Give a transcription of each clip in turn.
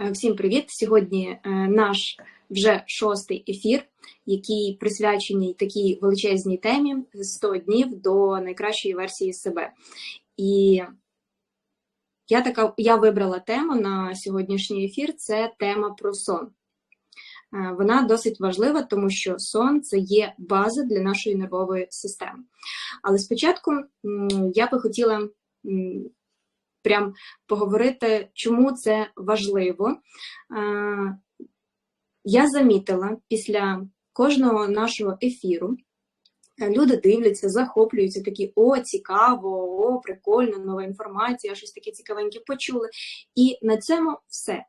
Е, Всім привіт! Сьогодні е, наш вже шостий ефір, який присвячений такій величезній темі 100 днів до найкращої версії себе. І я така я вибрала тему на сьогоднішній ефір це тема про сон. Е, Вона досить важлива, тому що сон це є база для нашої нервової системи. Але спочатку я би хотіла прям поговорити, чому це важливо. Е, Я замітила після кожного нашого ефіру. е, Люди дивляться, захоплюються, такі о, цікаво, о, прикольно, нова інформація, щось таке цікавеньке почули. І на цьому все.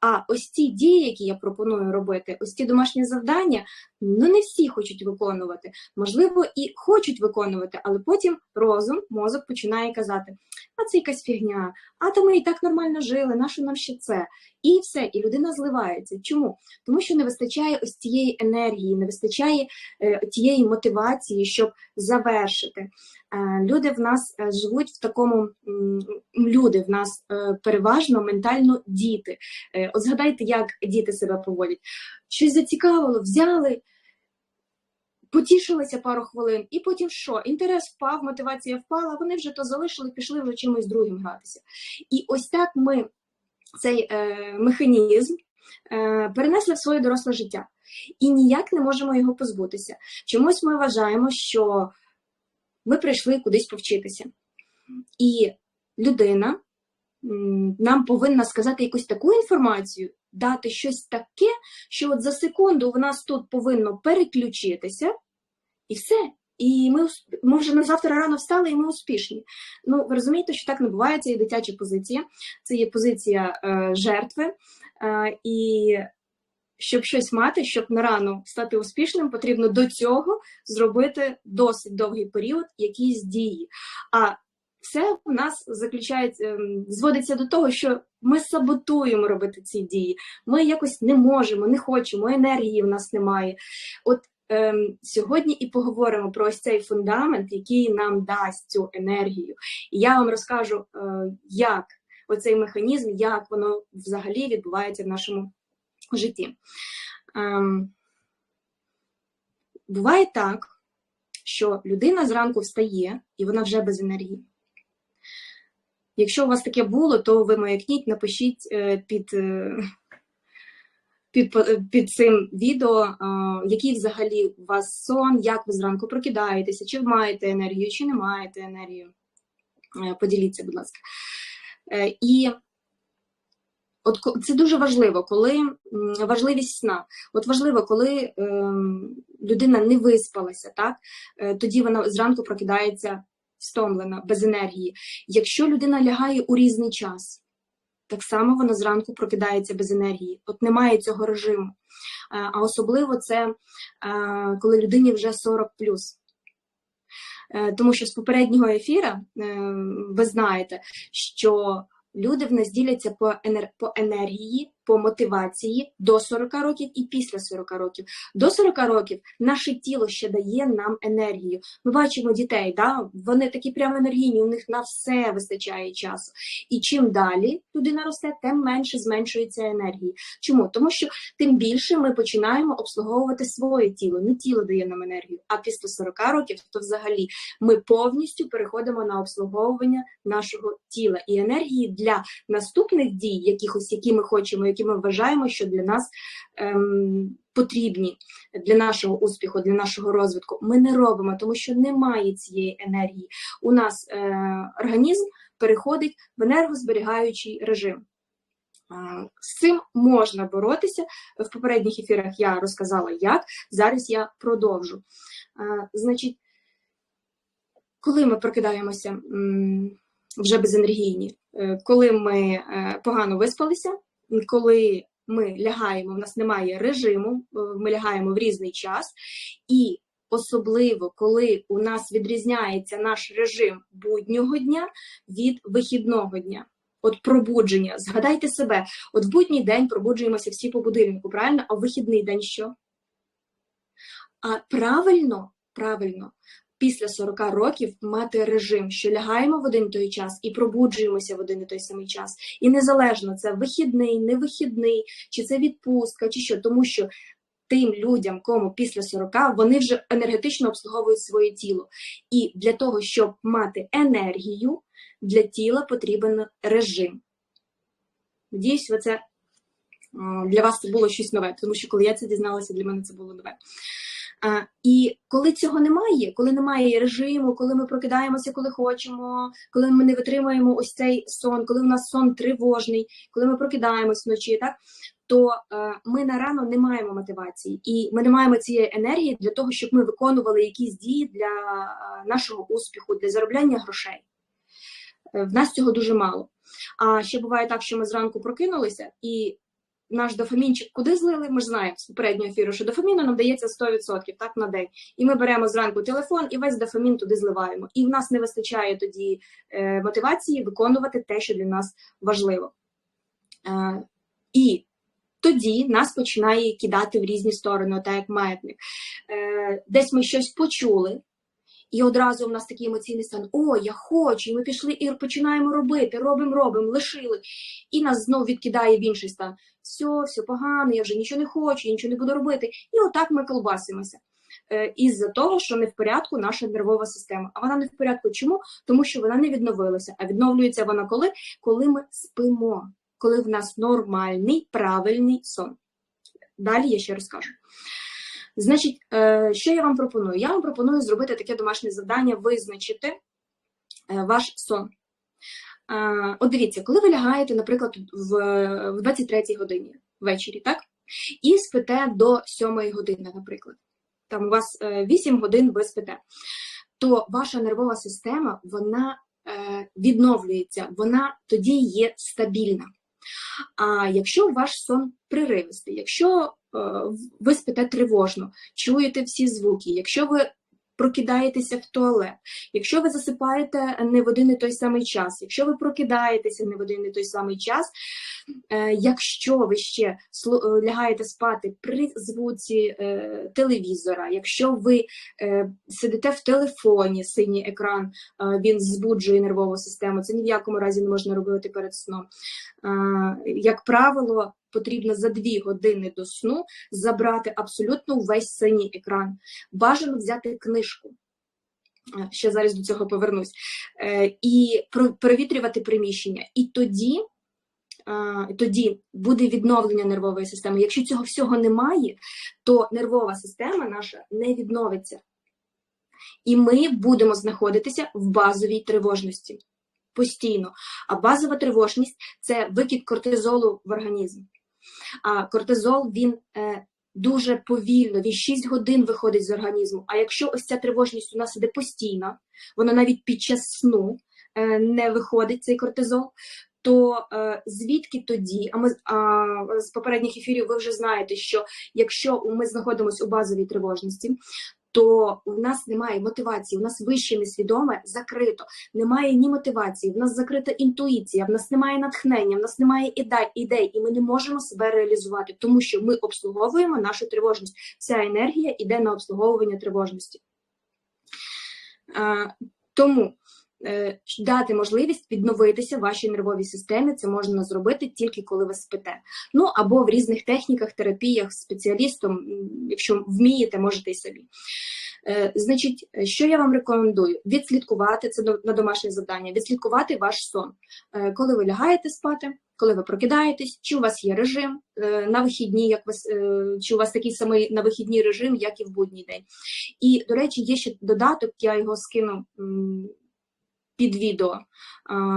А ось ті дії, які я пропоную робити, ось ті домашні завдання, ну не всі хочуть виконувати. Можливо, і хочуть виконувати, але потім розум, мозок починає казати: а це якась фігня, а то ми і так нормально жили, нащо нам ще це? І все, і людина зливається. Чому? Тому що не вистачає ось цієї енергії, не вистачає е, тієї мотивації, щоб завершити. Е, люди в нас е, живуть в такому, люди в нас е, переважно ментально діти. Е, От згадайте, як діти себе поводять. Щось зацікавило, взяли, потішилися пару хвилин, і потім що? Інтерес впав, мотивація впала, вони вже то залишили, пішли вже чимось другим гратися. І ось так ми цей е, механізм е, перенесли в своє доросле життя. І ніяк не можемо його позбутися. Чомусь ми вважаємо, що ми прийшли кудись повчитися. І людина нам повинна сказати якусь таку інформацію, дати щось таке, що от за секунду в нас тут повинно переключитися, і все. І ми, ми вже на завтра рано встали, і ми успішні. Ну, ви розумієте, що так не буває, це є дитяча позиція, це є позиція е, жертви. Е, і щоб щось мати, щоб на рано стати успішним, потрібно до цього зробити досить довгий період якісь дії. А все в нас заключається, ем, зводиться до того, що ми саботуємо робити ці дії. Ми якось не можемо, не хочемо, енергії в нас немає. От ем, сьогодні і поговоримо про ось цей фундамент, який нам дасть цю енергію. І я вам розкажу, е, як оцей механізм, як воно взагалі відбувається в нашому житті. Ем, буває так, що людина зранку встає і вона вже без енергії. Якщо у вас таке було, то ви маякніть, напишіть е, під, е, під, під цим відео, е, який взагалі у вас сон, як ви зранку прокидаєтеся, чи маєте енергію, чи не маєте енергію. Е, Поділіться, будь ласка. Е, І от це дуже важливо, коли важливість сна. От важливо, коли ем, людина не виспалася, так е, тоді вона зранку прокидається стомлена, без енергії. Якщо людина лягає у різний час, так само вона зранку прокидається без енергії. От немає цього режиму. Е, А особливо це е, коли людині вже 40 Е, Тому що з попереднього ефіра ви знаєте, що люди в нас діляться по енергії, по мотивації до 40 років і після 40 років. До 40 років наше тіло ще дає нам енергію. Ми бачимо дітей, да? вони такі прямо енергійні, у них на все вистачає часу. І чим далі людина росте, тим менше зменшується енергії. Чому? Тому що тим більше ми починаємо обслуговувати своє тіло. Не тіло дає нам енергію, а після 40 років то взагалі ми повністю переходимо на обслуговування нашого тіла і енергії для наступних дій, якихось, які ми хочемо, які ми вважаємо, що для нас ем, потрібні для нашого успіху, для нашого розвитку. Ми не робимо, тому що немає цієї енергії. У нас е, організм переходить в енергозберігаючий режим. З цим можна боротися. В попередніх ефірах я розказала, як. Зараз я продовжу. Значить, коли ми прокидаємося вже безенергійні, е, коли ми е, погано виспалися, коли ми лягаємо, в нас немає режиму, е, ми лягаємо в різний час, і особливо, коли у нас відрізняється наш режим буднього дня від вихідного дня. От пробудження, згадайте себе, от в будній день пробуджуємося всі по будильнику, правильно? А в вихідний день що? А правильно, правильно, після 40 років мати режим, що лягаємо в один той час і пробуджуємося в один і той самий час. І незалежно це вихідний, не вихідний, чи це відпустка, чи що, тому що тим людям, кому після 40, вони вже енергетично обслуговують своє тіло. І для того, щоб мати енергію, для тіла потрібен режим. Надіюсь, ви для вас це було щось нове, тому що коли я це дізналася, для мене це було нове. І коли цього немає, коли немає режиму, коли ми прокидаємося, коли хочемо, коли ми не витримуємо ось цей сон, коли у нас сон тривожний, коли ми прокидаємось вночі, так то е, ми на рано не маємо мотивації, і ми не маємо цієї енергії для того, щоб ми виконували якісь дії для е, нашого успіху, для заробляння грошей. Е, в нас цього дуже мало. А ще буває так, що ми зранку прокинулися і наш дофамінчик куди злили, ми ж знаємо з попереднього ефіру, що дофаміну нам дається 100% так, на день. І ми беремо зранку телефон і весь дофамін туди зливаємо. І в нас не вистачає тоді е, мотивації виконувати те, що для нас важливо. Е, І тоді нас починає кидати в різні сторони, так як маятник. Е, Десь ми щось почули. І одразу в нас такий емоційний стан: О, я хочу, і ми пішли і починаємо робити, робимо, робимо, лишили. І нас знову відкидає в інший стан. Все, все погано, я вже нічого не хочу, я нічого не буду робити. І отак ми колбасимося. Е, із-за того, що не в порядку наша нервова система. А вона не в порядку. Чому? Тому що вона не відновилася. А відновлюється вона коли? Коли ми спимо, коли в нас нормальний, правильний сон. Далі я ще розкажу. Значить, е, що я вам пропоную? Я вам пропоную зробити таке домашнє завдання, визначити е, ваш сон. Е, от дивіться, коли ви лягаєте, наприклад, в 23 й годині ввечері, так? І спите до 7 години, наприклад. Там у вас 8 годин ви спите, то ваша нервова система вона відновлюється, вона тоді є стабільна. А якщо ваш сон приривистий, якщо ви спите тривожно, чуєте всі звуки. Якщо ви прокидаєтеся в туалет, якщо ви засипаєте не в один і той самий час, якщо ви прокидаєтеся не в один і той самий час, е, якщо ви ще е, лягаєте спати при звуці телевізора, якщо ви сидите в телефоні, синій екран, він збуджує нервову систему, це ні в якому разі не можна робити перед сном. Як правило, потрібно за дві години до сну забрати абсолютно весь синій екран. Бажано взяти книжку. Ще зараз до цього повернусь, е, і провітрювати приміщення. І тоді тоді буде відновлення нервової системи. Якщо цього всього немає, то нервова система наша не відновиться. І ми будемо знаходитися в базовій тривожності постійно. А базова тривожність це викид кортизолу в організм. А кортизол він е, дуже повільно, він 6 годин виходить з організму. А якщо ось ця тривожність у нас іде постійно, вона навіть під час сну е, не виходить цей кортизол. То е, звідки тоді? А ми а, з попередніх ефірів ви вже знаєте, що якщо ми знаходимося у базовій тривожності, то в нас немає мотивації, у нас вище несвідоме закрито, немає ні мотивації, в нас закрита інтуїція, в нас немає натхнення, в нас немає ідей, і ми не можемо себе реалізувати, тому що ми обслуговуємо нашу тривожність. Вся енергія йде на обслуговування тривожності. Тому е, дати можливість відновитися вашій нервовій системі, це можна зробити тільки коли ви спите. Ну або в різних техніках, терапіях, спеціалістом, якщо вмієте, можете і собі. Е, значить, що я вам рекомендую? Відслідкувати це на домашнє завдання, відслідкувати ваш сон, е, коли ви лягаєте спати, коли ви прокидаєтесь, чи у вас є режим е, на вихідні, як ви, чи у вас такий самий на вихідні режим, як і в будній день. І, до речі, є ще додаток, я його скину під відео,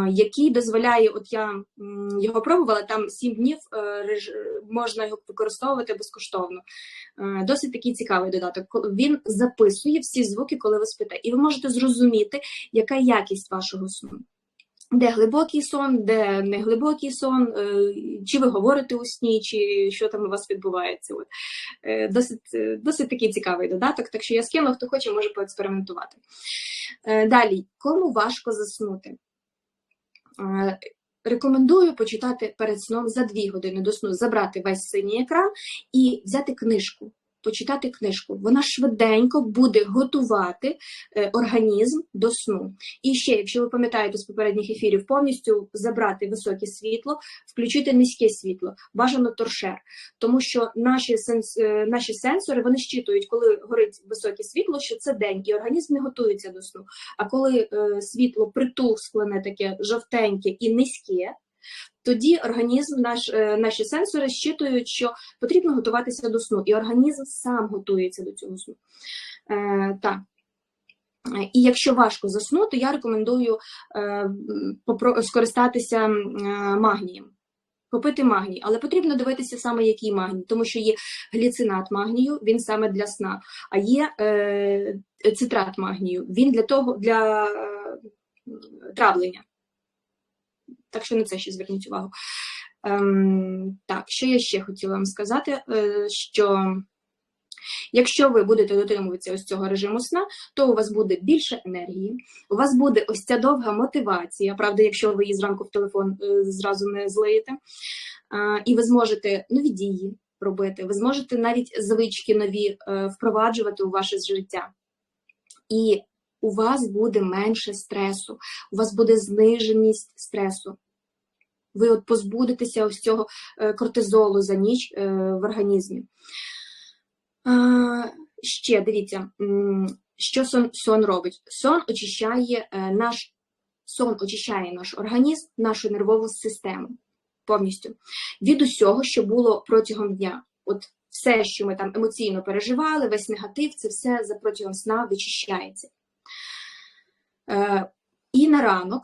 який дозволяє, от я його пробувала, там 7 днів е, можна його використовувати безкоштовно. Е, досить такий цікавий додаток. Він записує всі звуки, коли ви спите, і ви можете зрозуміти, яка якість вашого сну. Де глибокий сон, де не глибокий сон, е, чи ви говорите у сні, чи що там у вас відбувається. От. Е, досить досить такий цікавий додаток, так що я скину, хто хоче, може поекспериментувати. Е, далі, кому важко заснути? Рекомендую почитати перед сном за дві години до сну, забрати весь синій екран і взяти книжку. Почитати книжку. Вона швиденько буде готувати е, організм до сну. І ще, якщо ви пам'ятаєте з попередніх ефірів, повністю забрати високе світло, включити низьке світло, бажано торшер, тому що наші сенс, е, наші сенсори вони щитують, коли горить високе світло, що це день, і організм не готується до сну. А коли е, світло притусклене, таке жовтеньке і низьке, тоді організм, наш, е, наші сенсори щитують, що потрібно готуватися до сну, і організм сам готується до цього сну. Е, так. І якщо важко заснути, я рекомендую е, скористатися е, магнієм. Попити магній, але потрібно дивитися саме який магній, тому що є гліцинат магнію, він саме для сна, а є е, цитрат магнію, він для того для е, травлення. Так що на це ще зверніть увагу. Ем, так, що я ще хотіла вам сказати, е, що якщо ви будете дотримуватися ось цього режиму сна, то у вас буде більше енергії, у вас буде ось ця довга мотивація, правда, якщо ви її зранку в телефон е, зразу не злиєте, а, і ви зможете нові дії робити, ви зможете навіть звички нові е, впроваджувати у ваше життя. І у вас буде менше стресу, у вас буде зниженість стресу. Ви от позбудетеся ось цього е, кортизолу за ніч е, в організмі. Ще дивіться, що сон, сон робить? Сон очищає е, наш сон очищає наш організм, нашу нервову систему повністю від усього, що було протягом дня. От все, що ми там емоційно переживали, весь негатив, це все за протягом сна вичищається. Е, і на ранок.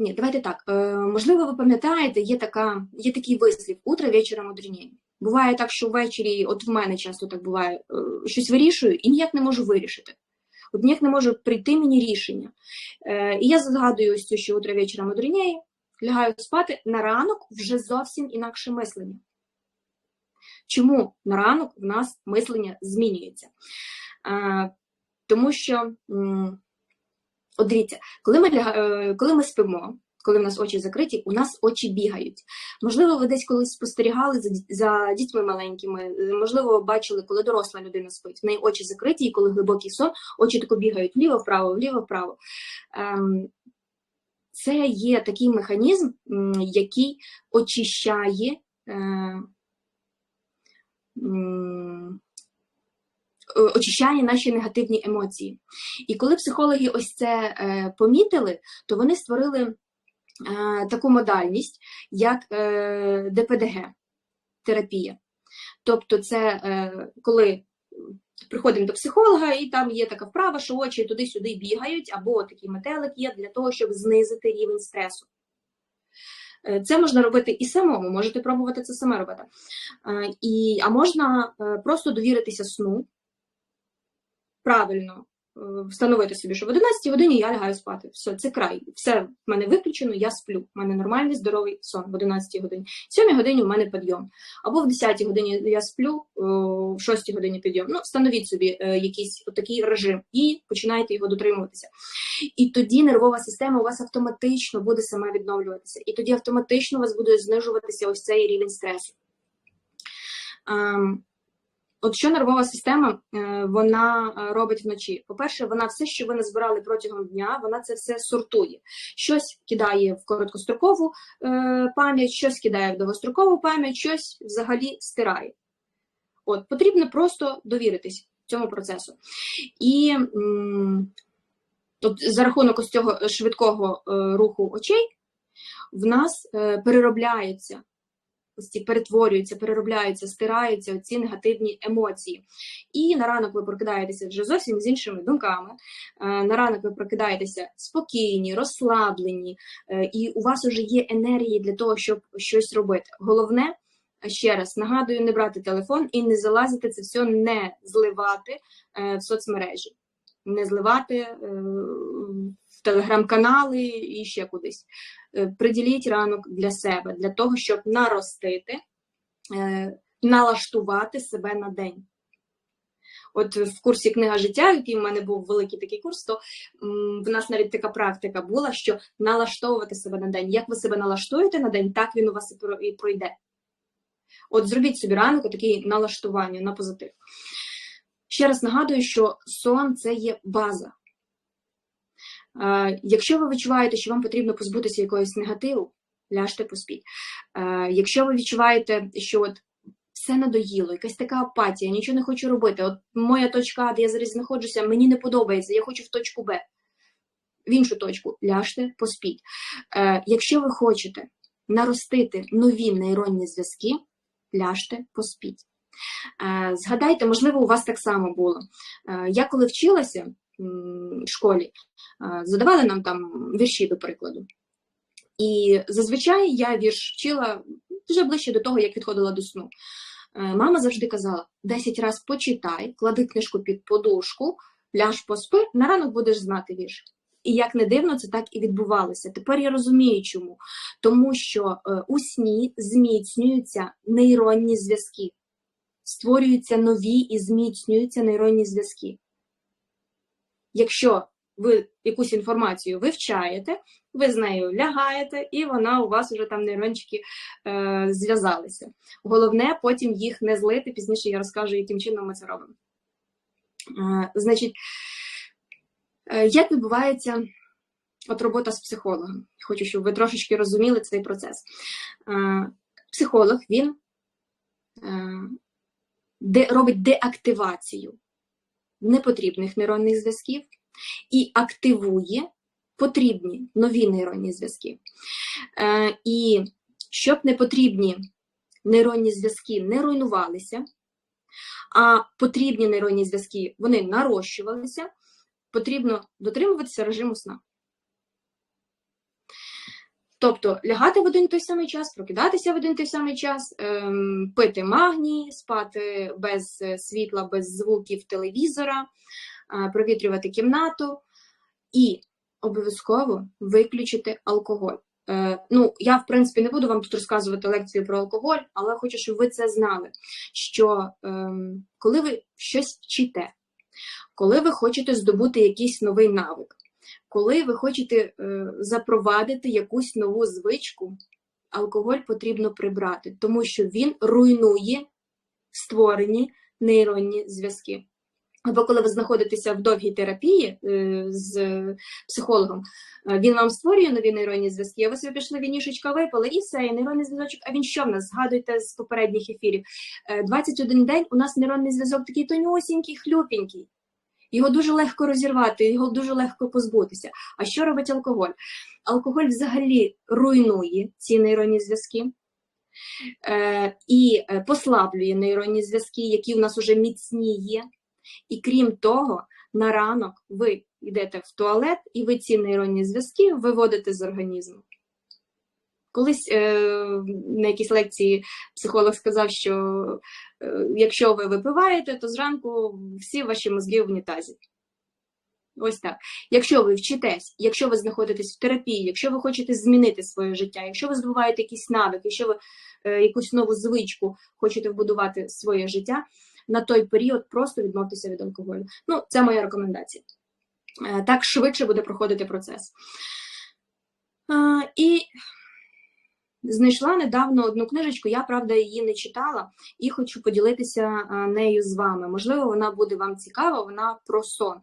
Ні, давайте так. Е, можливо, ви пам'ятаєте, є така, є такий вислів утро вечора мудренее. Буває так, що ввечері, от в мене часто так буває, е, щось вирішую і ніяк не можу вирішити. От ніяк не може прийти мені рішення. Е, і я згадую ось цю, що утро вечора мудренее, лягаю спати, на ранок вже зовсім інакше мислення. Чому на ранок в нас мислення змінюється? Тому що. От дивіться, коли ми, е, коли ми спимо, коли в нас очі закриті, у нас очі бігають. Можливо, ви десь колись спостерігали за, за дітьми маленькими, е, можливо, бачили, коли доросла людина спить. В неї очі закриті, і коли глибокий сон, очі тако бігають вліво-вправо, вліво-вправо. Ем, це є такий механізм, який очищає. Е, очищає наші негативні емоції. І коли психологи ось це е, помітили, то вони створили е, таку модальність, як е, ДПДГ терапія. Тобто, це е, коли приходимо до психолога, і там є така вправа, що очі туди-сюди бігають, або такий метелик є для того, щоб знизити рівень стресу. Е, Це можна робити і самому, можете пробувати це саме робити. Е, І, а можна е, просто довіритися сну, правильно е, встановити собі, що в 11 годині я лягаю спати. Все, це край. Все в мене виключено, я сплю. У мене нормальний здоровий сон в 11 годині. В 7 годині у мене підйом. Або в 10 годині я сплю, е, в 6 годині підйом. Ну, встановіть собі е, якийсь такий режим і починайте його дотримуватися. І тоді нервова система у вас автоматично буде сама відновлюватися. І тоді автоматично у вас буде знижуватися ось цей рівень стресу. Ем, От що нервова система е, вона е, робить вночі? По-перше, вона все, що ви назбирали протягом дня, вона це все сортує. Щось кидає в короткострокову е, пам'ять, щось кидає в довгострокову пам'ять, щось взагалі стирає. От потрібно просто довіритись цьому процесу. І от за рахунок ось цього швидкого руху очей в нас е, переробляються перетворюються, переробляються, стираються ці негативні емоції. І на ранок ви прокидаєтеся вже зовсім з іншими думками. Е, На ранок ви прокидаєтеся спокійні, розслаблені, е, і у вас вже є енергії для того, щоб щось робити. Головне. Ще раз нагадую, не брати телефон і не залазити це все, не зливати е, в соцмережі, не зливати е, в телеграм-канали і ще кудись. Е, Приділіть ранок для себе, для того, щоб наростити, е, налаштувати себе на день. От в курсі книга життя, який в мене був великий такий курс, то в нас навіть така практика була, що налаштовувати себе на день. Як ви себе налаштуєте на день, так він у вас і пройде. От зробіть собі ранок таке налаштування на позитив. Ще раз нагадую, що сон це є база. Е, якщо ви відчуваєте, що вам потрібно позбутися якогось негативу, ляжте поспіть. Е, якщо ви відчуваєте, що от все надоїло, якась така апатія, нічого не хочу робити. От моя точка, де я зараз знаходжуся, мені не подобається, я хочу в точку Б. В іншу точку ляжте, поспіть. Е, Якщо ви хочете наростити нові нейронні зв'язки, ляжте, поспіть. Е, Згадайте, можливо, у вас так само було. Е, Я коли вчилася в школі, е, задавали нам там вірші, до прикладу. І зазвичай я вірш вчила вже ближче до того, як відходила до сну. Мама завжди казала: 10 разів почитай, клади книжку під подушку, ляж поспи, на ранок будеш знати вірш. І як не дивно, це так і відбувалося. Тепер я розумію, чому. Тому що у сні зміцнюються нейронні зв'язки, створюються нові і зміцнюються нейронні зв'язки. Якщо ви якусь інформацію вивчаєте, ви з нею лягаєте, і вона у вас вже там нейрончики е, зв'язалися. Головне, потім їх не злити. Пізніше я розкажу, яким чином ми це робимо. Е, значить, е, як відбувається от робота з психологом? Хочу, щоб ви трошечки розуміли цей процес. Е, психолог він е, де, робить деактивацію непотрібних нейронних зв'язків і активує потрібні нові нейронні зв'язки. Е, І щоб непотрібні нейронні зв'язки не руйнувалися, а потрібні нейронні зв'язки вони нарощувалися, потрібно дотримуватися режиму сна. Тобто лягати в один той самий час, прокидатися в один той самий час, ем, пити магній, спати без е, світла, без звуків телевізора, е, провітрювати кімнату і обов'язково виключити алкоголь. Е, ну, я, в принципі, не буду вам тут розказувати лекцію про алкоголь, але хочу, щоб ви це знали. Що ем, коли ви щось вчите, коли ви хочете здобути якийсь новий навик, коли ви хочете е, запровадити якусь нову звичку, алкоголь потрібно прибрати, тому що він руйнує створені нейронні зв'язки. Або коли ви знаходитеся в довгій терапії е, з психологом, е, він вам створює нові нейронні зв'язки, а ви собі пішли вінішечка випали, і все, і нейронний зв'язочок. А він що в нас? Згадуйте з попередніх ефірів. 21 день у нас нейронний зв'язок такий тонюсінький, хлюпенький. Його дуже легко розірвати, його дуже легко позбутися. А що робить алкоголь? Алкоголь взагалі руйнує ці нейронні зв'язки е, і е, послаблює нейронні зв'язки, які у нас вже міцні є. І крім того, на ранок ви йдете в туалет і ви ці нейронні зв'язки виводите з організму. Колись е, на якійсь лекції психолог сказав, що якщо ви випиваєте, то зранку всі ваші мозги в унітазі. Ось так. Якщо ви вчитесь, якщо ви знаходитесь в терапії, якщо ви хочете змінити своє життя, якщо ви здобуваєте якийсь навик, якщо ви е, якусь нову звичку хочете вбудувати своє життя, на той період просто відмовтеся від алкоголю. Ну, це моя рекомендація. Е, так швидше буде проходити процес. Е, і Знайшла недавно одну книжечку, я правда її не читала, і хочу поділитися нею з вами. Можливо, вона буде вам цікава, вона про сон.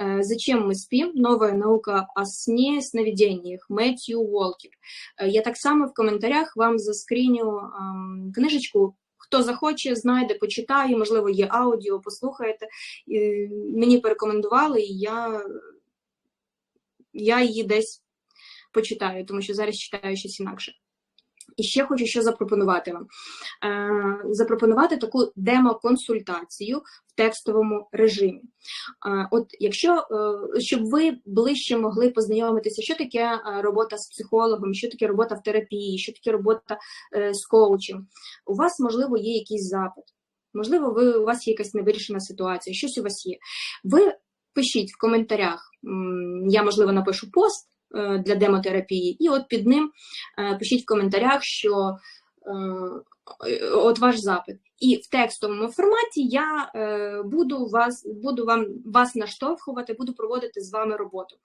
Е, Зачем ми спим? Нова наука о сні, сновиденнях Меттью Уолкер. Е, я так само в коментарях вам заскріню книжечку. Хто захоче, знайде, почитає, можливо, є аудіо, послухаєте. Мені порекомендували, і я, я її десь почитаю, тому що зараз читаю щось інакше. І ще хочу що запропонувати вам. Е, запропонувати таку демо-консультацію в текстовому режимі. Е, от якщо е, щоб ви ближче могли познайомитися, що таке робота з психологом, що таке робота в терапії, що таке робота з коучем, у вас, можливо, є якийсь запит, можливо, ви, у вас є якась невирішена ситуація, щось у вас є. Ви пишіть в коментарях, я, можливо, напишу пост. Е, для демотерапії. І от під ним е, пишіть в коментарях, що е, от ваш запит. І в текстовому форматі я буду вас буду вам вас наштовхувати, буду проводити з вами роботу.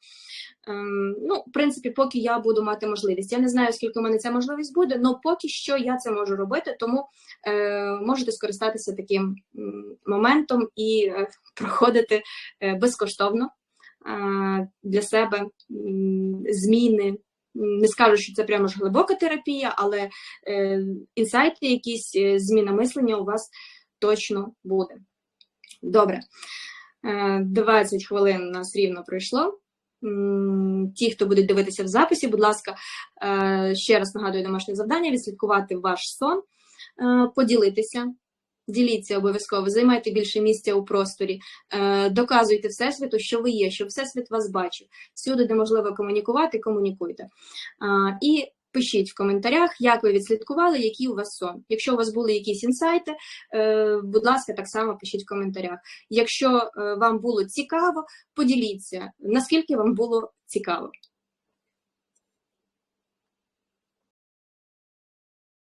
Ем, ну, в принципі, поки я буду мати можливість. Я не знаю, скільки у мене ця можливість буде, але поки що я це можу робити, тому можете скористатися таким моментом і проходити безкоштовно для себе зміни. Не скажу, що це прямо ж глибока терапія, але е, інсайти, якісь е, зміна мислення у вас точно буде. Добре. Е, 20 хвилин у нас рівно пройшло. Ті, хто будуть дивитися в записі, будь ласка, е, ще раз нагадую домашнє завдання: відслідкувати ваш сон, е, поділитися. Діліться обов'язково, займайте більше місця у просторі, е, доказуйте Всесвіту, що ви є, що Всесвіт вас бачив. Всюди, де можливо комунікувати, комунікуйте. А, І пишіть в коментарях, як ви відслідкували, який у вас сон. Якщо у вас були якісь інсайти, е, будь ласка, так само пишіть в коментарях. Якщо е, вам було цікаво, поділіться, наскільки вам було цікаво.